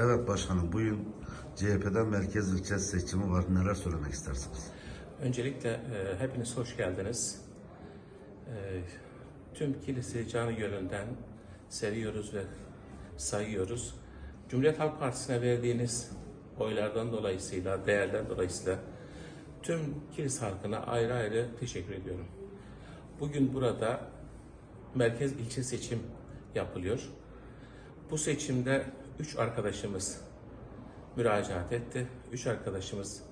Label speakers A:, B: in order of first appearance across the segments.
A: Evet başkanım bugün CHP'den merkez ilçe seçimi var. Neler söylemek istersiniz?
B: Öncelikle e, hepiniz hoş geldiniz. E, tüm kilise canı gönülden seviyoruz ve sayıyoruz. Cumhuriyet Halk Partisi'ne verdiğiniz oylardan dolayısıyla, değerden dolayısıyla tüm kilise halkına ayrı ayrı teşekkür ediyorum. Bugün burada merkez ilçe seçim yapılıyor. Bu seçimde üç arkadaşımız müracaat etti. Üç arkadaşımız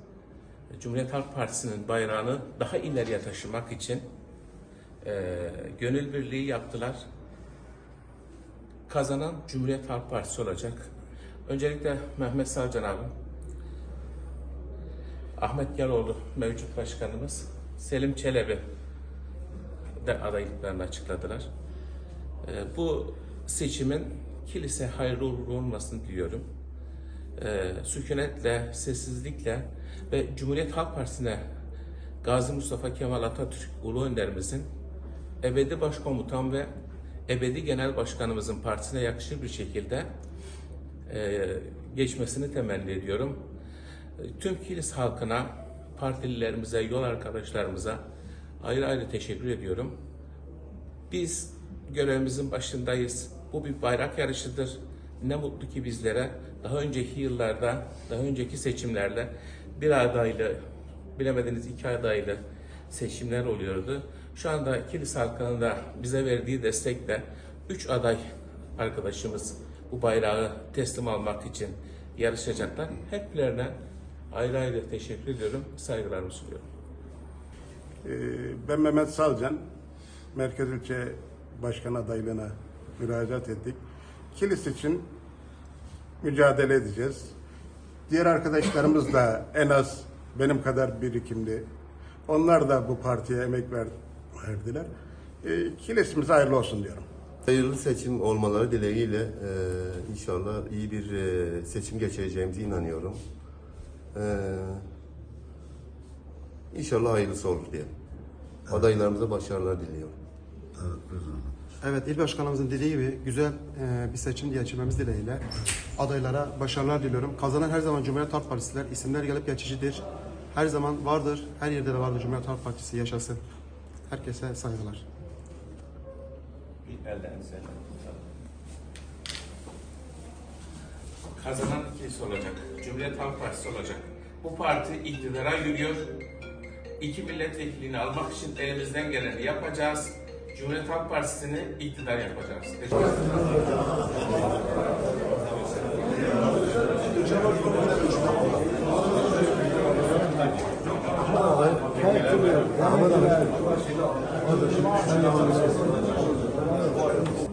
B: Cumhuriyet Halk Partisi'nin bayrağını daha ileriye taşımak için e, gönül birliği yaptılar. Kazanan Cumhuriyet Halk Partisi olacak. Öncelikle Mehmet Savcan abi, Ahmet Yaloğlu mevcut başkanımız, Selim Çelebi de adaylıklarını açıkladılar. E, bu seçimin kilise hayırlı uğurlu olmasını diliyorum e, sükunetle, sessizlikle ve Cumhuriyet Halk Partisi'ne Gazi Mustafa Kemal Atatürk Ulu Önderimizin ebedi başkomutan ve ebedi genel başkanımızın partisine yakışır bir şekilde e, geçmesini temenni ediyorum. E, Tüm kilis halkına, partililerimize, yol arkadaşlarımıza ayrı ayrı teşekkür ediyorum. Biz görevimizin başındayız. Bu bir bayrak yarışıdır. Ne mutlu ki bizlere daha önceki yıllarda, daha önceki seçimlerde bir adaylı, bilemediniz iki adaylı seçimler oluyordu. Şu anda kilise halkının da bize verdiği destekle üç aday arkadaşımız bu bayrağı teslim almak için yarışacaklar. Heplerine ayrı ayrı teşekkür ediyorum, saygılarımı sunuyorum.
C: Ee, Ben Mehmet Salcan, Merkez İlçe Başkan adaylığına müracaat ettik. Kilis için mücadele edeceğiz. Diğer arkadaşlarımız da en az benim kadar birikimli. Onlar da bu partiye emek ver, verdiler. Ee, Kilisimiz hayırlı olsun diyorum.
D: Hayırlı seçim olmaları dileğiyle e, inşallah iyi bir e, seçim geçireceğimize inanıyorum. E, inşallah hayırlısı olur diye. Adaylarımıza başarılar diliyorum.
A: Evet
E: il başkanımızın dediği gibi güzel e, bir seçim geçirmemiz dileğiyle adaylara başarılar diliyorum. Kazanan her zaman Cumhuriyet Halk Partisiler, isimler gelip geçicidir. Her zaman vardır, her yerde de vardır Cumhuriyet Halk Partisi yaşasın. Herkese saygılar.
B: Kazanan ikisi olacak. Cumhuriyet Halk Partisi olacak. Bu parti iktidara yürüyor. İki milletvekilini almak için elimizden geleni yapacağız. Cumhuriyet Halk Partisi'ni iktidar yapacağız. Teşekkür ederim.